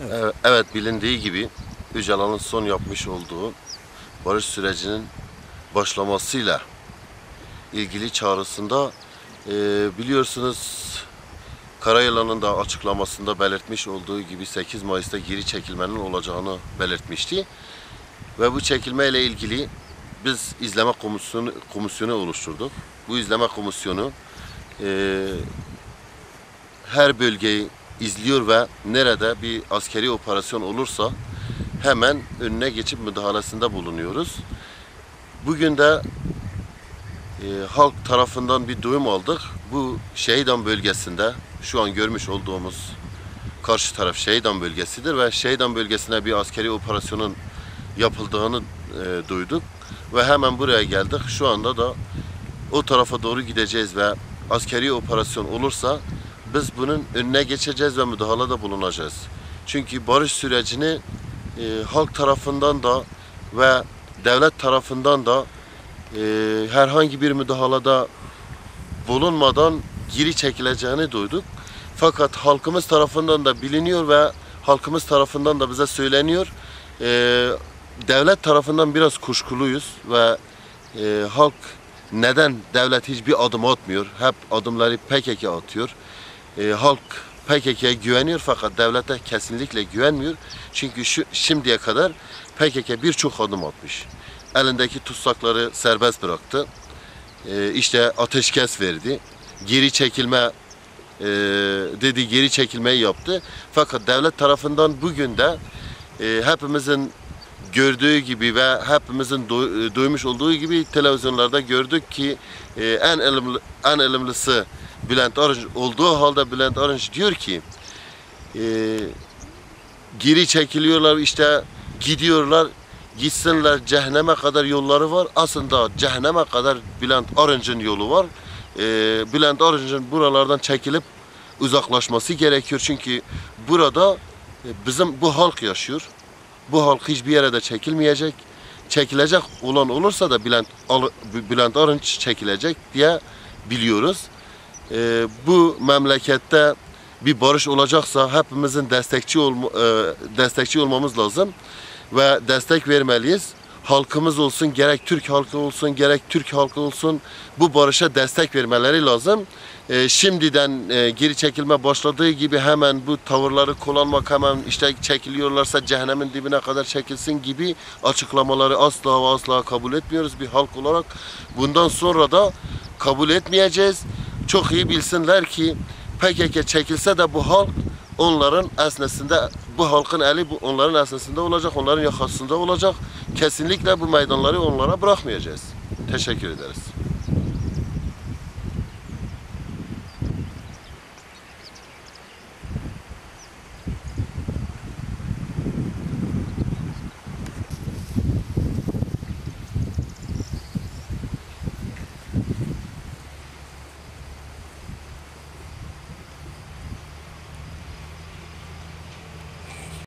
Evet, evet bilindiği gibi Öcalan'ın son yapmış olduğu barış sürecinin başlamasıyla ilgili çağrısında e, biliyorsunuz Karayılan'ın da açıklamasında belirtmiş olduğu gibi 8 Mayıs'ta geri çekilmenin olacağını belirtmişti. Ve bu çekilmeyle ilgili biz izleme komisyonu, komisyonu oluşturduk. Bu izleme komisyonu e, her bölgeyi izliyor ve nerede bir askeri operasyon olursa hemen önüne geçip müdahalesinde bulunuyoruz. Bugün de e, halk tarafından bir duyum aldık. Bu Şehidan bölgesinde şu an görmüş olduğumuz karşı taraf Şehidan bölgesidir ve Şehidan bölgesine bir askeri operasyonun yapıldığını e, duyduk ve hemen buraya geldik. Şu anda da o tarafa doğru gideceğiz ve askeri operasyon olursa biz bunun önüne geçeceğiz ve müdahalede bulunacağız. Çünkü barış sürecini e, halk tarafından da ve devlet tarafından da e, herhangi bir müdahalede bulunmadan geri çekileceğini duyduk. Fakat halkımız tarafından da biliniyor ve halkımız tarafından da bize söyleniyor. E, devlet tarafından biraz kuşkuluyuz ve e, halk neden devlet hiçbir adım atmıyor? Hep adımları PKK atıyor. E, halk PKK'ya güveniyor fakat devlete kesinlikle güvenmiyor. Çünkü şu şimdiye kadar PKK birçok adım atmış. Elindeki tutsakları serbest bıraktı. E, işte ateşkes verdi. Geri çekilme e, dedi geri çekilmeyi yaptı. Fakat devlet tarafından bugün de e, hepimizin gördüğü gibi ve hepimizin du- duymuş olduğu gibi televizyonlarda gördük ki e, en elimli, en elimlisi Bülent Arınç olduğu halde Bülent Arınç diyor ki e, geri çekiliyorlar işte gidiyorlar gitsinler cehenneme kadar yolları var. Aslında cehenneme kadar Bülent Arınç'ın yolu var. E, Bülent Arınç'ın buralardan çekilip uzaklaşması gerekiyor. Çünkü burada e, bizim bu halk yaşıyor. Bu halk hiçbir yere de çekilmeyecek. Çekilecek olan olursa da Bülent, Bülent Arınç çekilecek diye biliyoruz. Ee, bu memlekette bir barış olacaksa hepimizin destekçi olma, e, destekçi olmamız lazım ve destek vermeliyiz. Halkımız olsun, gerek Türk halkı olsun, gerek Türk halkı olsun bu barışa destek vermeleri lazım. Ee, şimdiden e, geri çekilme başladığı gibi hemen bu tavırları kullanmak hemen işte çekiliyorlarsa cehennemin dibine kadar çekilsin gibi açıklamaları asla asla kabul etmiyoruz bir halk olarak. Bundan sonra da kabul etmeyeceğiz. Çok iyi bilsinler ki PKK çekilse de bu halk onların esnesinde bu halkın eli bu onların esnesinde olacak, onların yakasında olacak. Kesinlikle bu meydanları onlara bırakmayacağız. Teşekkür ederiz.